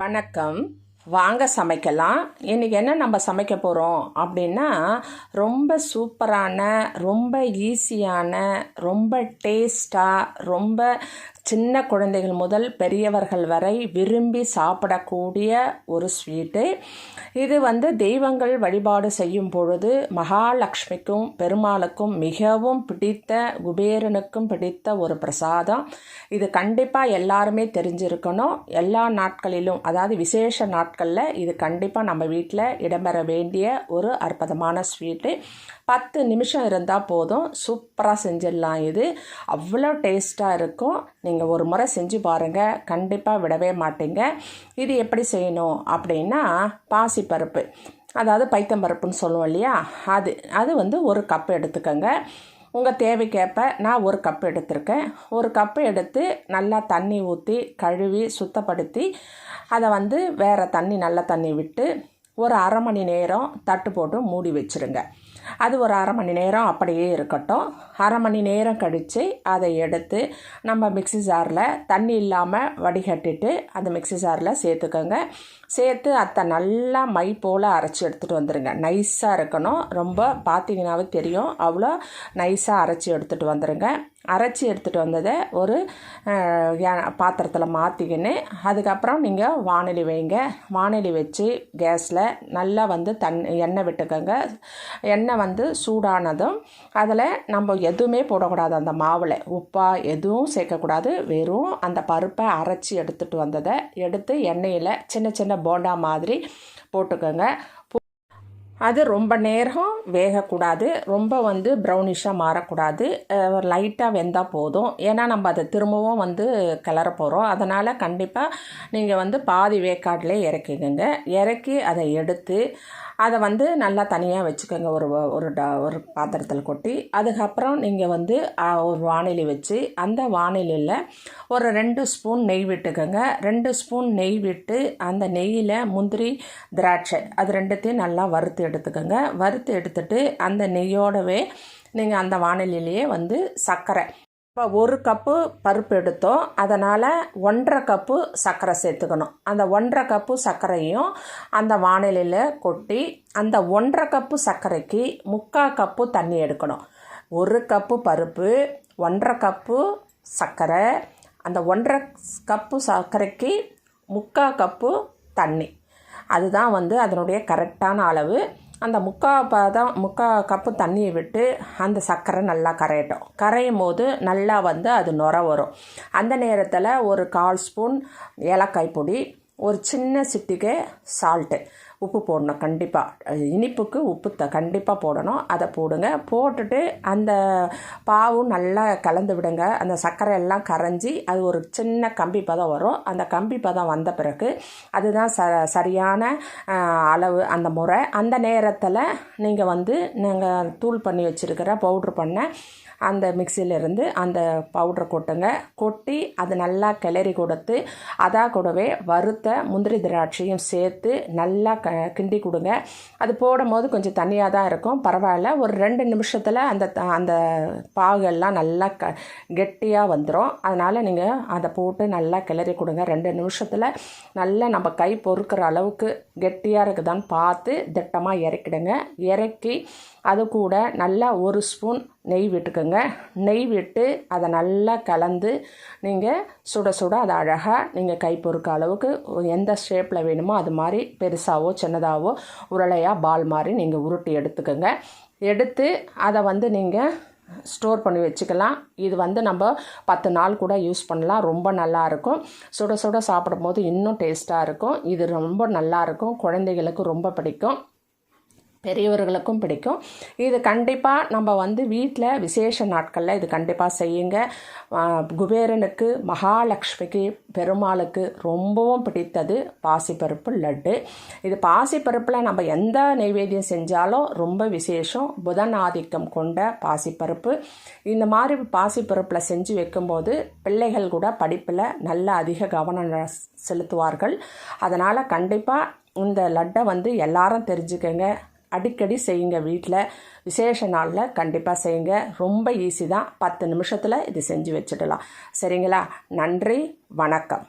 வணக்கம். வாங்க சமைக்கலாம். இன்றைக்கி என்ன நம்ம சமைக்க போகிறோம் அப்படின்னா ரொம்ப சூப்பரான ரொம்ப ஈஸியான ரொம்ப டேஸ்டாக ரொம்ப சின்ன குழந்தைகள் முதல் பெரியவர்கள் வரை விரும்பி சாப்பிடக்கூடிய ஒரு ஸ்வீட்டு. இது வந்து தெய்வங்கள் வழிபாடு செய்யும் பொழுது மகாலட்சுமிக்கும் பெருமாளுக்கும் மிகவும் பிடித்த குபேரனுக்கும் பிடித்த ஒரு பிரசாதம். இது கண்டிப்பாக எல்லாருமே தெரிஞ்சிருக்கணும். எல்லா நாட்களிலும் அதாவது விசேஷ நாட்களில் இது கண்டிப்பாக நம்ம வீட்டில் இடம்பெற வேண்டிய ஒரு அற்புதமான ஸ்வீட்டு. பத்து நிமிஷம் இருந்தால் போதும். சூப்பராக செஞ்சிடலாம் இது. அவ்வளோ டேஸ்ட்டாக இருக்கும். நீங்கள் ஒரு முறை செஞ்சு பாருங்கள் கண்டிப்பாக விடவே மாட்டீங்க. இது எப்படி செய்யணும் அப்படின்னா பாசிப்பருப்பு அதாவது பைத்தம்பருப்புன்னு சொல்லுவோம் இல்லையா? அது அது வந்து ஒரு கப் எடுத்துக்கோங்க. உங்கள் தேவைக்கேற்ப நான் ஒரு கப் எடுத்திருக்கேன். ஒரு கப்பு எடுத்து நல்லா தண்ணி ஊற்றி கழுவி சுத்தப்படுத்தி அதை வந்து வேறு தண்ணி நல்ல தண்ணி விட்டு ஒரு அரை மணி நேரம் தட்டு போட்டு மூடி வச்சுருங்க. அது ஒரு அரை மணி நேரம் அப்படியே இருக்கட்டும். அரை மணி நேரம் கழித்து அதை எடுத்து நம்ம மிக்சி ஜாரில் தண்ணி இல்லாமல் வடிகட்டிட்டு அந்த மிக்சி ஜாரில் சேர்த்துக்கோங்க. சேர்த்து அத்தை நல்லா மை போல் அரைச்சி எடுத்துகிட்டு வந்துடுங்க நைஸாக இருக்கணும். ரொம்ப பார்த்தீங்கன்னாவே தெரியும். அவ்வளோ நைஸாக அரைச்சி எடுத்துகிட்டு வந்துடுங்க அரைச்சி எடுத்துகிட்டு வந்ததை ஒரு பாத்திரத்தில் மாற்றிக்கின்னு அதுக்கப்புறம் நீங்கள் வானொலி வைங்க. வானொலி வச்சு கேஸில் நல்லா வந்து தண் எண்ணெய் விட்டுக்கோங்க. எண்ணெய் வந்து சூடானதும் அதில் நம்ம எதுவுமே போடக்கூடாது. அந்த மாவில் உப்பாக எதுவும் சேர்க்கக்கூடாது. வெறும் அந்த பருப்பை அரைச்சி எடுத்துகிட்டு வந்ததை எடுத்து எண்ணெயில் சின்ன சின்ன போண்டா மாதிரி போட்டுக்கோங்க. அது ரொம்ப நேரம் வேகக்கூடாது ரொம்ப வந்து ப்ரௌனிஷாக மாறக்கூடாது. லைட்டாக வெந்தால் போதும். ஏன்னா நம்ம அதை திரும்பவும் வந்து கிளற போகிறோம் அதனால் கண்டிப்பாக நீங்கள் வந்து பாதி வேக்காட்டிலே இறக்கிக்கோங்க. இறக்கி அதை எடுத்து அதை வந்து நல்லா தனியாக வச்சுக்கோங்க. ஒரு ஒரு ட ஒரு பாத்திரத்தில் கொட்டி. அதுக்கப்புறம் நீங்கள் வந்து ஒரு வானிலை வச்சு அந்த வானிலையில் ஒரு ரெண்டு ஸ்பூன் நெய் விட்டுக்கோங்க. ரெண்டு ஸ்பூன் நெய் விட்டு அந்த நெய்யில் முந்திரி திராட்சை அது ரெண்டுத்தையும் நல்லா வறுத்து எடுத்துக்கோங்க. வறுத்து எடுத்துட்டு அந்த நெய்யோடவே நீங்கள் அந்த வானிலையிலேயே வந்து சர்க்கரை. இப்போ ஒரு கப்பு பருப்பு எடுத்தோம். அதனால் ஒன்றரை கப்பு சர்க்கரை சேர்த்துக்கணும். அந்த ஒன்றரை கப்பு சர்க்கரையும் அந்த வானிலையில் கொட்டி அந்த ஒன்றரை கப்பு சர்க்கரைக்கு முக்கால் கப்பு தண்ணி எடுக்கணும். ஒரு கப்பு பருப்பு ஒன்றரை கப்பு சர்க்கரை அந்த ஒன்றரை கப்பு சர்க்கரைக்கு முக்கால் கப்பு தண்ணி. அதுதான் வந்து அதனுடைய கரெக்டான அளவு. அந்த முக்கால் பதம் முக்கால் கப்பு தண்ணியை விட்டு அந்த சர்க்கரை நல்லா கரையட்டும். கரையும் போது நல்லா வந்து அது நுர வரும். அந்த நேரத்தில் ஒரு கால் ஸ்பூன் ஏலக்காய் பொடி ஒரு சின்ன சிட்டிகை சால்ட்டு உப்பு போடணும் கண்டிப்பாக இனிப்புக்கு உப்பு த கண்டிப்பாக போடணும். அதை போடுங்க. போட்டுட்டு அந்த பாவும் நல்லா கலந்து விடுங்க. அந்த சர்க்கரை எல்லாம் கரைஞ்சி அது ஒரு சின்ன கம்பி பதம் வரும். அந்த கம்பி பதம் வந்த பிறகு அதுதான் ச சரியான அளவு அந்த முறை. அந்த நேரத்தில் நீங்கள் வந்து நீங்கள் தூள் பண்ணி வச்சுருக்கிற பவுட்ரு பண்ண அந்த மிக்சியிலேருந்து அந்த பவுட்ரை கொட்டுங்க. கொட்டி அது நல்லா கிளறி கொடுத்து அதா கூடவே வறுத்த முந்திரி திராட்சையும் சேர்த்து நல்லா க கிண்டி கொடுங்க. அது போடும் போது கொஞ்சம் தனியாக தான் இருக்கும். பரவாயில்ல. ஒரு ரெண்டு நிமிஷத்தில் அந்த அந்த பாகெல்லாம் நல்லா க கெட்டியாக வந்துடும் அதனால் நீங்கள் அதை போட்டு நல்லா கிளறி கொடுங்க. ரெண்டு நிமிஷத்தில் நல்லா நம்ம கை பொறுக்கிற அளவுக்கு கெட்டியாக இருக்குதான்னு பார்த்து திட்டமாக இறக்கிடுங்க. இறக்கி அது கூட நல்லா ஒரு ஸ்பூன் நெய் விட்டுக்கோங்க. நெய் விட்டு அதை நல்லா கலந்து நீங்கள் சுட சுட அதை அழகாக நீங்கள் கை பொறுக்க அளவுக்கு எந்த ஷேப்பில் வேணுமோ அது மாதிரி பெருசாகவோ சின்னதாகவோ உருளையாக பால் மாதிரி நீங்கள் உருட்டி எடுத்துக்கோங்க. எடுத்து அதை வந்து நீங்கள் ஸ்டோர் பண்ணி வச்சுக்கலாம். இது வந்து நம்ம பத்து நாள் கூட யூஸ் பண்ணலாம். ரொம்ப நல்லாயிருக்கும் சுட சுட சாப்பிடும் இன்னும் டேஸ்ட்டாக இருக்கும். இது ரொம்ப நல்லாயிருக்கும் குழந்தைகளுக்கு ரொம்ப பிடிக்கும். பெரியவர்களுக்கும் பிடிக்கும். இது கண்டிப்பாக நம்ம வந்து வீட்டில் விசேஷ நாட்களில் இது கண்டிப்பாக செய்யுங்க. குபேரனுக்கு மகாலட்சுமிக்கு பெருமாளுக்கு ரொம்பவும் பிடித்தது பாசிப்பருப்பு லட்டு. இது பாசிப்பருப்பில் நம்ம எந்த நைவேத்தியம் செஞ்சாலும் ரொம்ப விசேஷம். புதன் ஆதிக்கம் கொண்ட பாசிப்பருப்பு. இந்த மாதிரி பாசிப்பருப்பில் செஞ்சு வைக்கும்போது பிள்ளைகள் கூட படிப்பில் நல்ல அதிக கவனம் செலுத்துவார்கள். அதனால் கண்டிப்பாக இந்த லட்டை வந்து எல்லாரும் தெரிஞ்சுக்கங்க. அடிக்கடி செய்யுங்க வீட்டில் விசேஷ நாளில் கண்டிப்பாக செய்யுங்க. ரொம்ப ஈஸி தான். பத்து நிமிஷத்தில் இது செஞ்சு வச்சிடலாம். சரிங்களா? நன்றி. வணக்கம்.